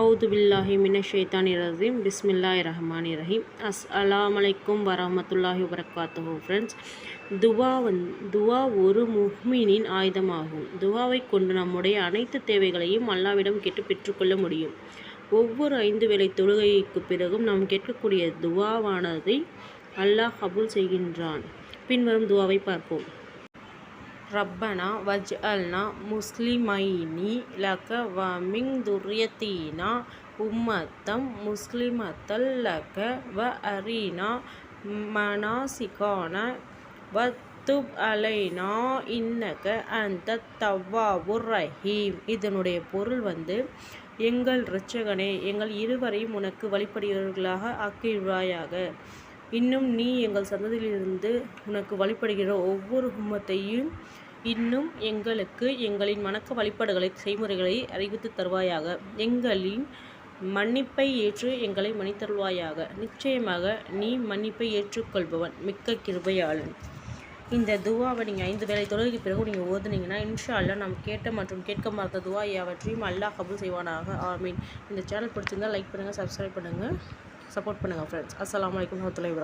அவுது பில்லாஹி மின ஷைத்தானி ரஜீம் பிஸ்மில்லாஹி ரஹ்மானி ரஹீம் அஸ் அலாமலைக்கும் வரமத்துல்லாஹி வரகாத்துஹோ ஃப்ரெண்ட்ஸ் துவா வந் துவா ஒரு முஹ்மீனின் ஆயுதமாகும். துவாவை கொண்டு நம்முடைய அனைத்து தேவைகளையும் அல்லாவிடம் கேட்டு பெற்றுக்கொள்ள முடியும். ஒவ்வொரு ஐந்து வேளை தொழுகைக்கு பிறகும் நாம் கேட்கக்கூடிய துவாவானதை அல்லாஹ் கபூல் செய்கின்றான். பின்வரும் துவாவை பார்ப்போம். ரப்பனா வஜ் அல்னா முஸ்லிமைனி லக வ மிங் துர்யத்தீனா உம்மத்தம் முஸ்லிமத்தல் லக வ அரீனா மனாசிகான வ துப் அலைனா இன்னக அந்த தவ்வாவுர் ரஹீம். இதனுடைய பொருள் வந்து எங்கள் இரட்சகனே எங்கள் இருவரையும் உனக்கு வழிபடுகிறவர்களாக ஆக்கிடுவாயாக இன்னும் நீ எங்கள் சந்ததியிலிருந்து உனக்கு வழிபடுகிற ஒவ்வொரு உம்மத்தையும் இன்னும் எங்களுக்கு எங்களின் வணக்க வழிபாடுகளை செய்முறைகளை அறிவித்து தருவாயாக. எங்களின் மன்னிப்பை ஏற்று எங்களை மன்னித்தருவாயாக நிச்சயமாக நீ மன்னிப்பை ஏற்றுக்கொள்பவன் மிக்க கிருபையாளன். இந்த துவாவை நீங்கள் ஐந்து வேலை தொழுகைக்கு பிறகு நீங்கள் ஓதுனீங்கன்னா இன்ஷா அல்லா நாம் கேட்ட மற்றும் கேட்க மறந்த துவா யாவற்றையும் அல்லாஹ் கபூல் செய்வானாக. ஆமீன். இந்த சேனல் பிடிச்சிருந்தால் லைக் பண்ணுங்கள் சப்ஸ்கிரைப் பண்ணுங்கள் சப்போர்ட் பண்ணுங்கள் ஃப்ரெண்ட்ஸ் அஸ்லாம் வலைக்கம் வரமத்துல்லாஹி